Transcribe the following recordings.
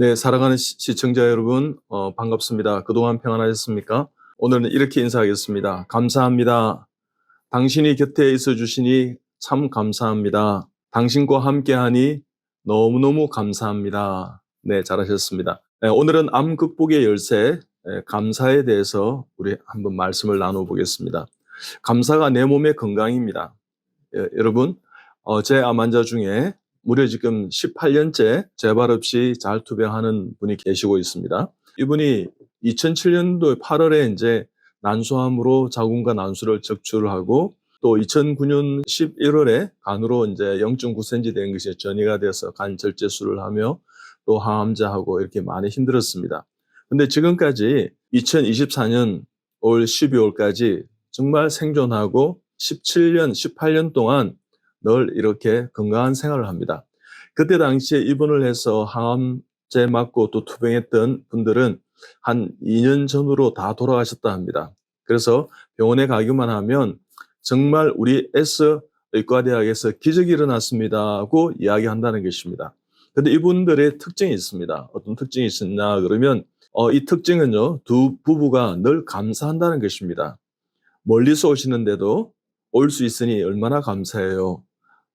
네, 사랑하는 시- 시청자 여러분, 어, 반갑습니다. 그동안 평안하셨습니까? 오늘은 이렇게 인사하겠습니다. 감사합니다. 당신이 곁에 있어 주시니 참 감사합니다. 당신과 함께하니 너무너무 감사합니다. 네, 잘하셨습니다. 네, 오늘은 암 극복의 열쇠, 네, 감사에 대해서 우리 한번 말씀을 나눠보겠습니다. 감사가 내 몸의 건강입니다. 예, 여러분, 어, 제 암 환자 중에 무려 지금 18년째 재발 없이 잘 투병하는 분이 계시고 있습니다. 이분이 2007년도 8월에 이제 난소암으로 자궁과 난수를 적출을 하고 또 2009년 11월에 간으로 이제 0.9cm 된 것이 전이가 돼서 간 절제술을 하며 또 항암제하고 이렇게 많이 힘들었습니다. 근데 지금까지 2024년 올 12월까지 정말 생존하고 17년, 18년 동안 늘 이렇게 건강한 생활을 합니다. 그때 당시에 입원을 해서 항암제 맞고 또 투병했던 분들은 한 2년 전으로 다 돌아가셨다 합니다. 그래서 병원에 가기만 하면 정말 우리 S 의과대학에서 기적이 일어났습니다 하고 이야기한다는 것입니다. 근데 이분들의 특징이 있습니다. 어떤 특징이 있었나 그러면 어, 이 특징은요 두 부부가 늘 감사한다는 것입니다. 멀리서 오시는데도 올 수 있으니 얼마나 감사해요.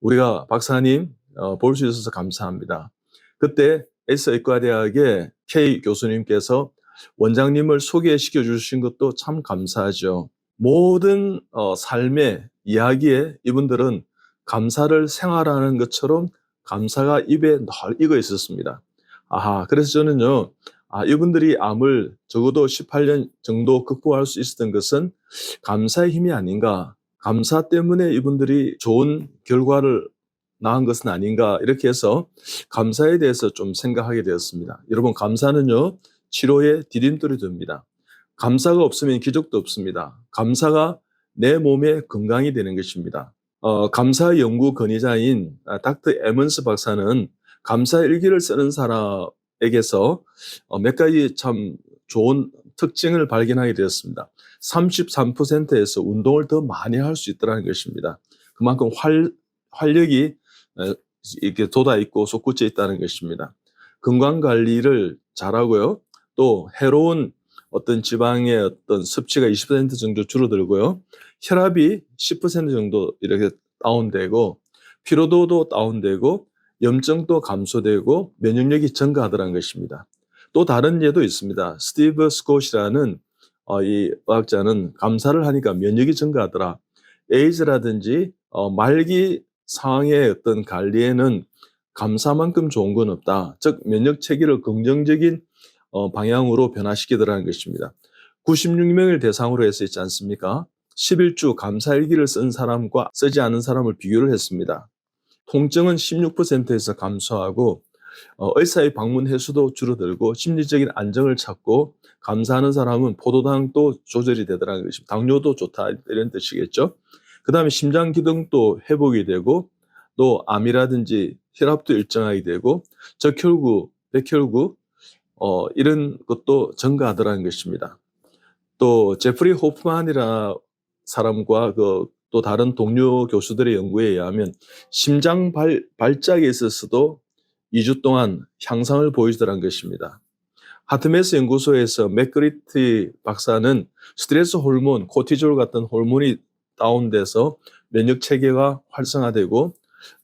우리가 박사님 어, 볼 수 있어서 감사합니다. 그때 S의과대학의 K 교수님께서 원장님을 소개시켜 주신 것도 참 감사하죠. 모든 어, 삶의 이야기에 이분들은 감사를 생활하는 것처럼 감사가 입에 늘 익어 있었습니다. 아하, 그래서 저는요, 아, 이분들이 암을 적어도 18년 정도 극복할 수 있었던 것은 감사의 힘이 아닌가. 감사 때문에 이분들이 좋은 결과를 낳은 것은 아닌가. 이렇게 해서 감사에 대해서 좀 생각하게 되었습니다. 여러분, 감사는요, 치료의 디딤돌이 됩니다. 감사가 없으면 기적도 없습니다. 감사가 내 몸의 건강이 되는 것입니다. 어, 감사 연구 권위자인 아, 닥터 에먼스 박사는 감사 일기를 쓰는 사람에게서 어, 몇 가지 참 좋은 특징을 발견하게 되었습니다. 33%에서 운동을 더 많이 할 수 있다는 것입니다. 그만큼 활, 활력이 어, 이렇게 돋아 있고 솟구쳐 있다는 것입니다. 건강 관리를 잘하고요. 또 해로운 어떤 지방의 어떤 섭취가 20% 정도 줄어들고요. 혈압이 10% 정도 이렇게 다운되고 피로도도 다운되고 염증도 감소되고 면역력이 증가하더라는 것입니다. 또 다른 예도 있습니다. 스티브 스콧이라는 어, 이 의학자는 감사를 하니까 면역이 증가하더라. 에이즈라든지 어, 말기 상황의 어떤 관리에는 감사만큼 좋은 건 없다. 즉 면역 체계를 긍정적인 어, 방향으로 변화시키더라는 것입니다. 96명을 대상으로 해서 있지 않습니까? 11주 감사일기를 쓴 사람과 쓰지 않은 사람을 비교를 했습니다. 통증은 16%에서 감소하고 어, 의사의 방문 횟수도 줄어들고 심리적인 안정을 찾고 감사하는 사람은 포도당도 조절이 되더라는 것입니다. 당뇨도 좋다 이런 뜻이겠죠. 그 다음에 심장 기능도 회복이 되고 또 암이라든지 혈압도 일정하게 되고 적혈구, 백혈구 어, 이런 것도 증가하더라는 것입니다. 또 제프리 호프만이라 사람과 그 또 다른 동료 교수들의 연구에 의하면 심장 발, 발작에 있어서도 2주 동안 향상을 보이더라는 것입니다. 하트메스 연구소에서 맥그리티 박사는 스트레스 호르몬, 코티졸 같은 호르몬이 다운돼서 면역 체계가 활성화되고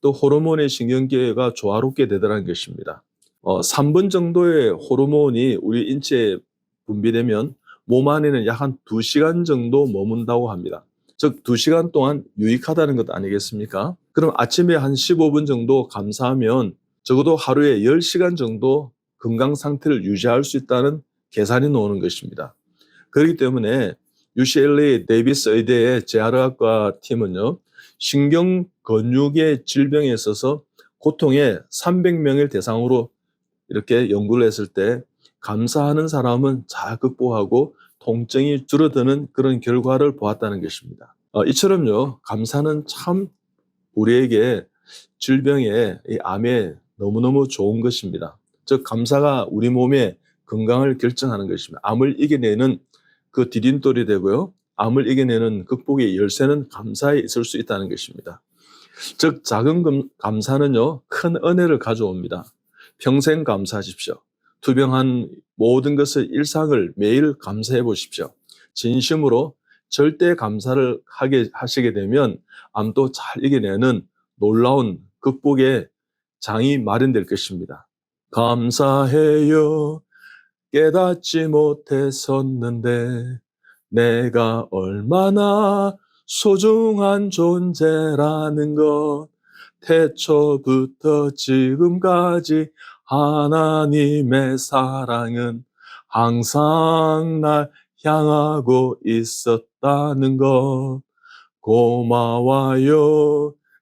또 호르몬의 신경계가 조화롭게 되더라는 것입니다. 어, 3분 정도의 호르몬이 우리 인체에 분비되면 몸 안에는 약 한 2시간 정도 머문다고 합니다. 즉 2시간 동안 유익하다는 것 아니겠습니까? 그럼 아침에 한 15분 정도 감사하면 적어도 하루에 10시간 정도 건강 상태를 유지할 수 있다는 계산이 나오는 것입니다. 그렇기 때문에 UCLA 데이비스 의대의 재활의학과 팀은요, 신경 근육의 질병에 있어서 고통에 300명을 대상으로 이렇게 연구를 했을 때 감사하는 사람은 잘 극복하고 통증이 줄어드는 그런 결과를 보았다는 것입니다. 어, 이처럼요, 감사는 참 우리에게 질병에, 이 암에 너무너무 좋은 것입니다. 즉, 감사가 우리 몸의 건강을 결정하는 것입니다. 암을 이겨내는 그 디딤돌이 되고요. 암을 이겨내는 극복의 열쇠는 감사에 있을 수 있다는 것입니다. 즉, 작은 감, 감사는요, 큰 은혜를 가져옵니다. 평생 감사하십시오. 투병한 모든 것을 일상을 매일 감사해 보십시오. 진심으로 절대 감사를 하게 하시게 되면 암도 잘 이겨내는 놀라운 극복의 장이 마련될 것입니다. 감사해요. 깨닫지 못했었는데 내가 얼마나 소중한 존재라는 것 태초부터 지금까지 하나님의 사랑은 항상 날 향하고 있었다는 것 고마워요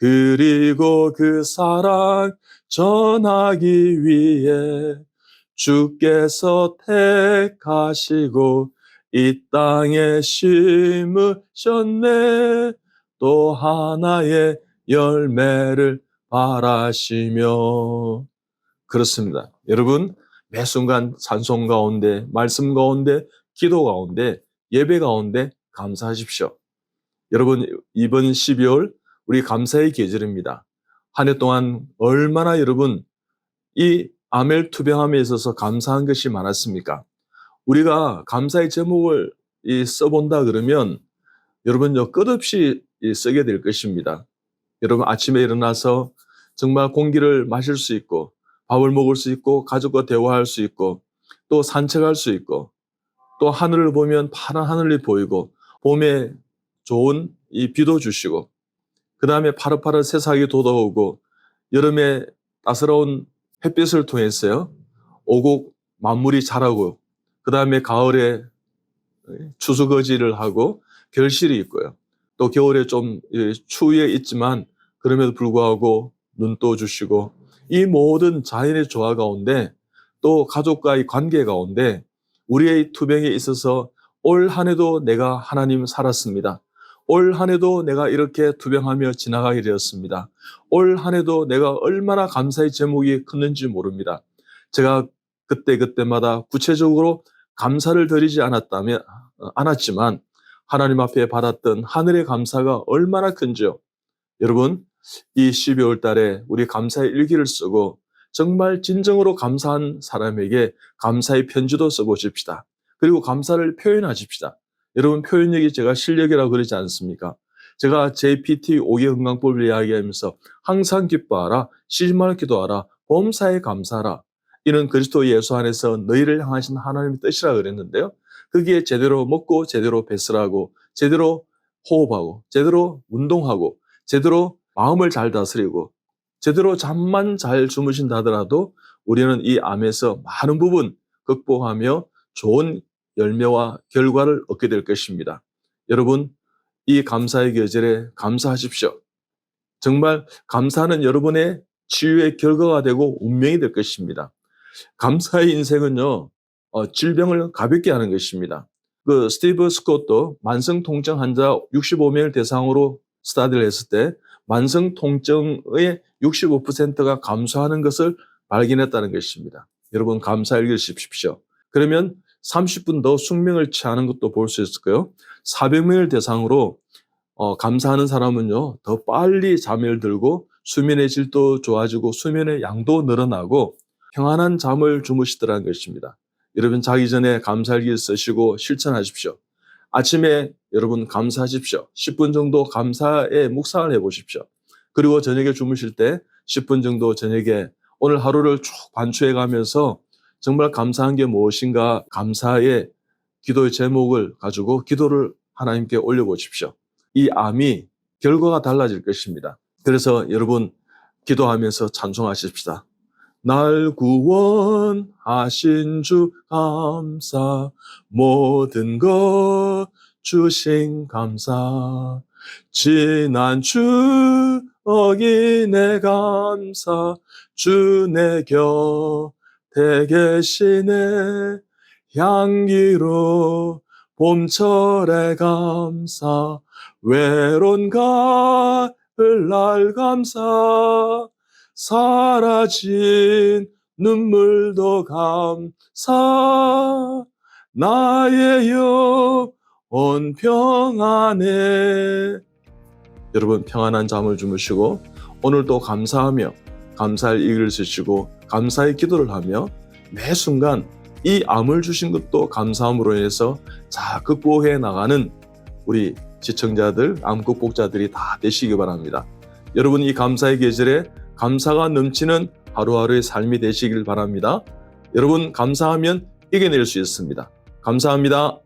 그리고 그 사랑 전하기 위해 주께서 택하시고 이 땅에 심으셨네 또 하나의 열매를 바라시며 그렇습니다. 여러분 매 순간 찬송 가운데 말씀 가운데 기도 가운데 예배 가운데 감사하십시오. 여러분 이번 12월 우리 감사의 계절입니다. 한 해 동안 얼마나 여러분 이 아멜 투병함에 있어서 감사한 것이 많았습니까? 우리가 감사의 제목을 이 써본다 그러면 여러분 요 끝없이 이 쓰게 될 것입니다. 여러분 아침에 일어나서 정말 공기를 마실 수 있고 밥을 먹을 수 있고 가족과 대화할 수 있고 또 산책할 수 있고 또 하늘을 보면 파란 하늘이 보이고 봄에 좋은 이 비도 주시고 그 다음에 파릇파릇 새싹이 돋아오고 여름에 따스러운 햇빛을 통해서요 오곡 만물이 자라고 그 다음에 가을에 추수거지를 하고 결실이 있고요. 또 겨울에 좀 추위에 있지만 그럼에도 불구하고 눈도 주시고 이 모든 자연의 조화 가운데 또 가족과의 관계 가운데 우리의 투병에 있어서 올 한 해도 내가 하나님 살았습니다. 올 한 해도 내가 이렇게 투병하며 지나가게 되었습니다. 올 한 해도 내가 얼마나 감사의 제목이 컸는지 모릅니다. 제가 그때 그때마다 구체적으로 감사를 드리지 않았다면 어, 않았지만 하나님 앞에 받았던 하늘의 감사가 얼마나 큰지요. 여러분, 이 12월 달에 우리 감사의 일기를 쓰고 정말 진정으로 감사한 사람에게 감사의 편지도 써보십시다. 그리고 감사를 표현하십시다. 여러분 표현력이 제가 실력이라고 그러지 않습니까? 제가 JPT 5개 건강법을 이야기하면서 항상 기뻐하라, 시집말 기도하라, 범사에 감사하라. 이는 그리스도 예수 안에서 너희를 향하신 하나님의 뜻이라 그랬는데요. 거기에 제대로 먹고 제대로 배설하고 제대로 호흡하고 제대로 운동하고 제대로 마음을 잘 다스리고 제대로 잠만 잘 주무신다 하더라도 우리는 이 암에서 많은 부분 극복하며 좋은 열매와 결과를 얻게 될 것입니다. 여러분, 이 감사의 계절에 감사하십시오. 정말 감사는 여러분의 치유의 결과가 되고 운명이 될 것입니다. 감사의 인생은요, 어, 질병을 가볍게 하는 것입니다. 그 스티브 스콧도 만성 통증 환자 65명을 대상으로 스타디를 했을 때 만성 통증의 65%가 감소하는 것을 발견했다는 것입니다. 여러분 감사 읽으십시오. 그러면 30분 더 숙명을 취하는 것도 볼 수 있을 거요. 400명을 대상으로 어, 감사하는 사람은요 더 빨리 잠을 들고 수면의 질도 좋아지고 수면의 양도 늘어나고 평안한 잠을 주무시더라는 것입니다. 여러분 자기 전에 감사일기 쓰시고 실천하십시오. 아침에 여러분 감사하십시오. 10분 정도 감사의 묵상을 해보십시오. 그리고 저녁에 주무실 때 10분 정도 저녁에 오늘 하루를 쭉 반추해 가면서 정말 감사한 게 무엇인가 감사의 기도의 제목을 가지고 기도를 하나님께 올려보십시오. 이 암이 결과가 달라질 것입니다. 그래서 여러분 기도하면서 찬송하십시다. 날 구원하신 주 감사 모든 것 주신 감사 지난 추억이 내 감사 주 내 곁 에 계시네 향기로 봄철에 감사 외로운 가을 날 감사. 사라진 눈물도 감사. 나의 영혼 평안해 여러분 평안한 잠을 주무시고 오늘도 감사하며 감사할 일을 쓰시고 감사의 기도를 하며 매 순간 이 암을 주신 것도 감사함으로 인해서 자 극복해 나가는 우리 시청자들 암 극복자들이 다 되시기 바랍니다. 여러분 이 감사의 계절에 감사가 넘치는 하루하루의 삶이 되시길 바랍니다. 여러분 감사하면 이겨낼 수 있습니다. 감사합니다.